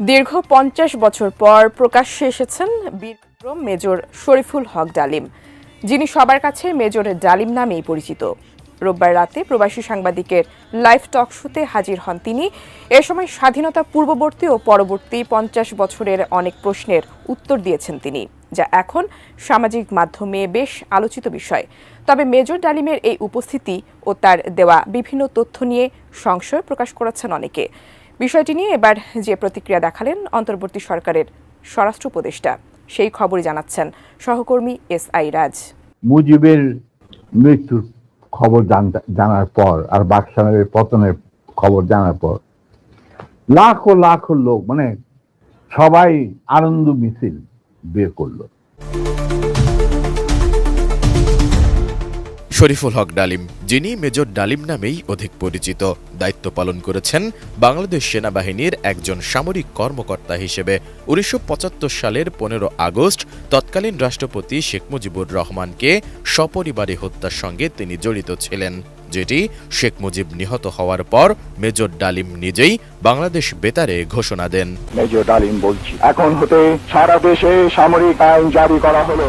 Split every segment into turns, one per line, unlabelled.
দীর্ঘ পঞ্চাশ বছর পর প্রকাশ্যে এসেছেন বীরবিক্রম মেজর শরীফুল হক ডালিম। যিনি সবার কাছে মেজর ডালিম নামেই পরিচিত। রোববার রাতে প্রবাসী সাংবাদিকের লাইভ টক শোতে হাজির হন তিনি। এ সময় স্বাধীনতা পূর্ববর্তী ও পরবর্তী পঞ্চাশ বছরের অনেক প্রশ্নের উত্তর দিয়েছেন তিনি, যা এখন সামাজিক মাধ্যমে বেশ আলোচিত বিষয়। তবে মেজর ডালিমের এই উপস্থিতি ও তার দেওয়া বিভিন্ন তথ্য নিয়ে সংশয় প্রকাশ করেছেন অনেকে। বিষয়টি নিয়ে এবার যে প্রতিক্রিয়া দেখালেন অন্তর্বর্তী সরকারের স্বরাষ্ট্র উপদেষ্টা, সেই খবরই জানাচ্ছেন সহকর্মী এস আই রাজ।
মুজিবের মৃত্যুর খবর জানার পর আর বাকশালের পতনের খবর জানার পর লাখো লাখো লোক মানে সবাই আনন্দ মিছিল বের করল।
শরীফুল হক ডালিম, যিনি মেজর ডালিম নামেই অধিক পরিচিত। দায়িত্ব পালন করেছেন বাংলাদেশ সেনাবাহিনীর একজন সামরিক কর্মকর্তা হিসেবে। উনিশশো পঁচাত্তর সালের পনেরো আগস্ট তৎকালীন রাষ্ট্রপতি শেখ মুজিবুর রহমানকে সপরিবারে হত্যার সঙ্গে তিনি জড়িত ছিলেন, যেটি শেখ মুজিব নিহত হওয়ার পর মেজর ডালিম নিজেই বাংলাদেশ বেতারে ঘোষণা দেন।
মেজর ডালিম বলছি, এখন হতে সারা দেশে সামরিক আইন জারি করা হলো।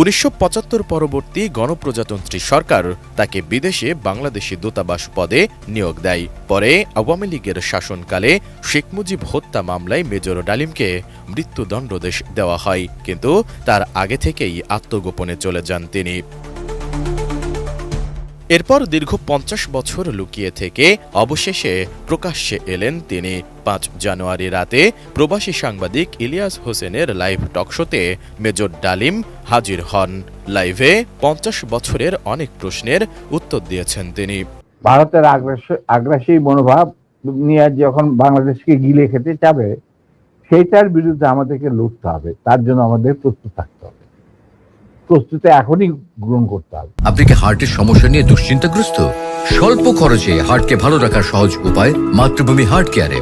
উনিশশো পঁচাত্তর পরবর্তী গণপ্রজাতন্ত্রী সরকার তাকে বিদেশে বাংলাদেশি দূতাবাস পদে নিয়োগ দেয়। পরে আওয়ামী লীগের শাসনকালে শেখ মুজিব হত্যা মামলায় মেজর ডালিমকে মৃত্যুদণ্ডদেশ দেওয়া হয়, কিন্তু তার আগে থেকেই আত্মগোপনে চলে যান তিনি। এরপর দীর্ঘ পঞ্চাশ বছর লুকিয়ে থেকে অবশেষে প্রকাশ্যে এলেন তিনি। পাঁচ জানুয়ারি রাতে প্রবাসী সাংবাদিক ইলিয়াস হোসেনের লাইভ টকশোতে মেজর ডালিম হাজির হন। লাইভে পঞ্চাশ বছরের অনেক প্রশ্নের উত্তর দিয়েছেন তিনি।
ভারতের আগ্রাস- মনোভাব নিয়ে যখন বাংলাদেশকে গিলে খেতে চাবে, সেইটার বিরুদ্ধে আমাদেরকে লড়তে হবে। তার জন্য আমাদের প্রস্তুত থাকতে হবে। প্রস্তুতি এখনই গ্রহণ করতে হবে।
আপনি কি হার্টের সমস্যা নিয়ে দুশ্চিন্তাগ্রস্ত? স্বল্প খরচে হার্টকে ভালো রাখার সহজ উপায় মাতৃভূমি হার্ট কেয়ারে।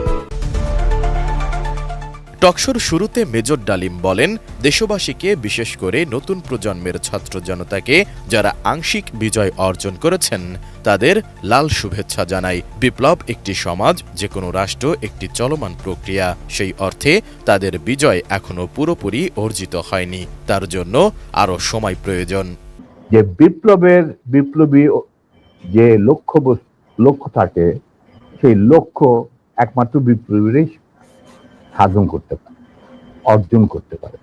টকশোর শুরুতে মেজর ডালিম বলেন, দেশবাসীকে বিশেষ করে নতুন প্রজন্মের ছাত্র জনতাকে যারা আংশিক বিজয় অর্জন করেছেন, তাদের লাল শুভেচ্ছা জানাই। বিপ্লব একটি সমাজ যে কোনো রাষ্ট্র একটি চলমান প্রক্রিয়া। সেই অর্থে তাদের বিজয় এখনও পুরোপুরি অর্জিত হয়নি। তার জন্য আরও সময় প্রয়োজন।
যে বিপ্লবের বিপ্লবী যে লক্ষ্য লক্ষ্য থাকে, সেই লক্ষ্য একমাত্র বিপ্লবীরাই সাধন করতে পারে, অর্জন করতে পারে।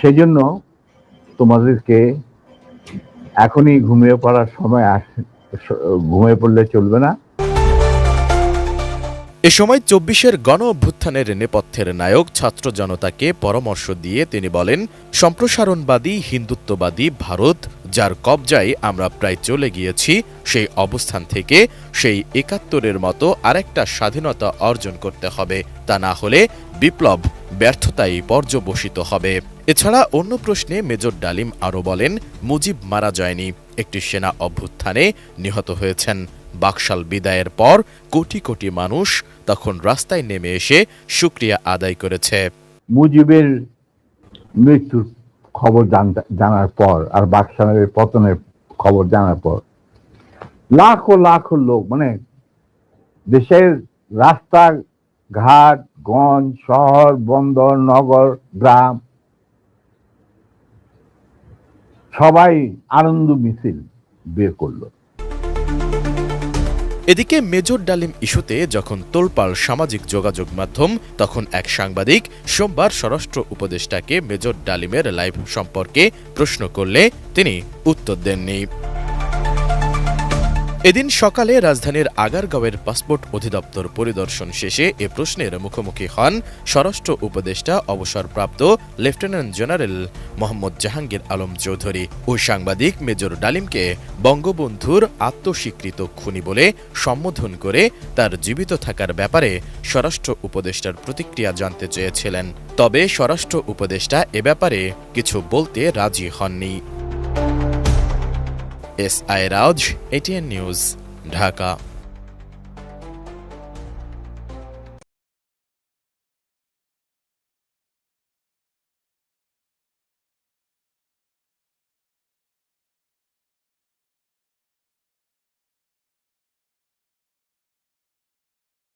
সেই জন্য তোমাদেরকে এখনই ঘুমিয়ে পড়ার সময় ঘুমিয়ে পড়লে চলবে না।
এ সময় চব্বিশের গণ অভ্যুত্থানের নেপথ্যের নায়ক ছাত্র জনতাকে পরামর্শ দিয়ে তিনি বলেন, সম্প্রসারণবাদী, হিন্দুত্ববাদী ভারত যার কবজায় আমরা প্রায় চলে গিয়েছি, সেই অবস্থান থেকে সেই একাত্তরের মতো আরেকটা স্বাধীনতা অর্জন করতে হবে। তা না হলে বিপ্লব ব্যর্থতায় পর্যবসিত হবে। এছাড়া অন্য প্রশ্নে মেজর ডালিম আরও বলেন, মুজিব মারা যায়নি। একটি সেনা অভ্যুত্থানে নিহত হয়েছেন। বাকশাল বিদায়ের পর কোটি কোটি মানুষ তখন রাস্তায় নেমে এসে সুক্রিয়া আদায় করেছে।
মুজিবের মৃত্যুর খবর জানার পর, আর বাকশালের পতনের খবর জানার পর, লাখো লাখো লোক মানে দেশের রাস্তা ঘাট গঞ্জ, শহর, বন্দর, নগর, গ্রাম, সবাই আনন্দ মিছিল বের করল।
এদিকে মেজর ডালিম ইস্যুতে যখন তোলপাল সামাজিক যোগাযোগ মাধ্যম, তখন এক সাংবাদিক সোমবার স্বরাষ্ট্র উপদেষ্টাকে মেজর ডালিমের লাইভ সম্পর্কে প্রশ্ন করলে তিনি উত্তর দেননি। এদিন সকালে রাজধানীর আগারগাঁওয়ের পাসপোর্ট অধিদপ্তর পরিদর্শন শেষে এ প্রশ্নের মুখোমুখি হন স্বরাষ্ট্র উপদেষ্টা অবসরপ্রাপ্ত লেফটেন্যান্ট জেনারেল মোহাম্মদ জাহাঙ্গীর আলম চৌধুরী ওই সাংবাদিক মেজর ডালিমকে বঙ্গবন্ধুর আত্মস্বীকৃত খুনি বলে সম্বোধন করে তার জীবিত থাকার ব্যাপারে স্বরাষ্ট্র উপদেষ্টার প্রতিক্রিয়া জানতে চেয়েছিলেন। তবে স্বরাষ্ট্র উপদেষ্টা এ ব্যাপারে কিছু বলতে রাজি হননি। এস আই রাউজ এটিএন নিউজ ঢাকা।